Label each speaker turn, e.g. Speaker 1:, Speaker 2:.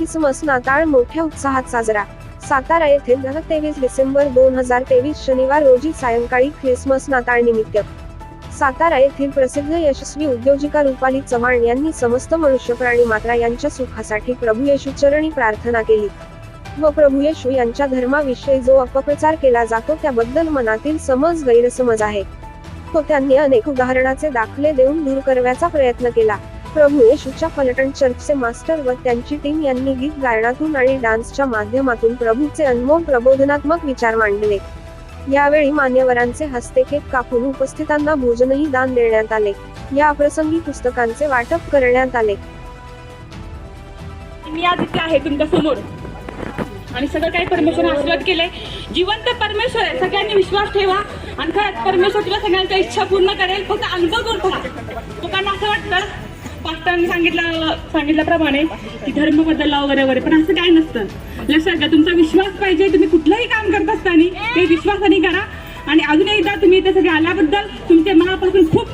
Speaker 1: Christmas नाताळ मोठ्या उत्साहात साजरा. सातारा येथे दहा तेवीस डिसेंबर दोन हजार तेवीस शनिवार रोजी सायंकाळी ख्रिसमस नाताळ निमित्त. सातारा येथील प्रसिद्ध यशस्वी उद्योजिका रुपाली चव्हाण यांनी समस्त मनुष्य प्राणी मात्रा यांच्या सुखासाठी प्रभू येशू चरणी प्रार्थना केली. व प्रभू येशू यांच्या धर्माविषयी जो अपप्रचार केला जातो त्याबद्दल मनातील समज गैरसमज आहे. तो त्यांनी अनेक उदाहरणाचे दाखले देऊन दूर करण्याचा प्रयत्न केला. प्रभू येशूच्या फलटण चर्चचे मास्टर व त्यांची टीम यांनी गीत गायनातून आणि डान्सच्या माध्यमातून प्रभूचे अनमोल प्रबोधनात्मक विचार मांडले. यावेळी मान्यवरांचे हस्ते केक कापून उपस्थितांना भोजनही दान देण्यात आले. या प्रसंगी पुस्तकांचे वाटप करण्यात आले.
Speaker 2: मी आज इथे आहे तुमच्यासमोर. आणि सगळं काही परमेश्वर आशीर्वाद केले जिवंत परमेश्वर आहे. सगळ्यांनी विश्वास ठेवा. आणि खरंच परमेश्वर तुला सगळ्यांच्या इच्छा पूर्ण करेल. फक्त अनुभव करतो पास्टरांनी सांगितलं सांगितल्याप्रमाणे की धर्म बदलला वगैरे वगैरे. पण असं काय नसतं. लक्षात घ्या तुमचा विश्वास पाहिजे तुम्ही कुठलंही काम करत असताना ते विश्वासाने करा. आणि अजून एकदा तुम्ही इथे सगळे आल्याबद्दल तुमचे मनापासून खूप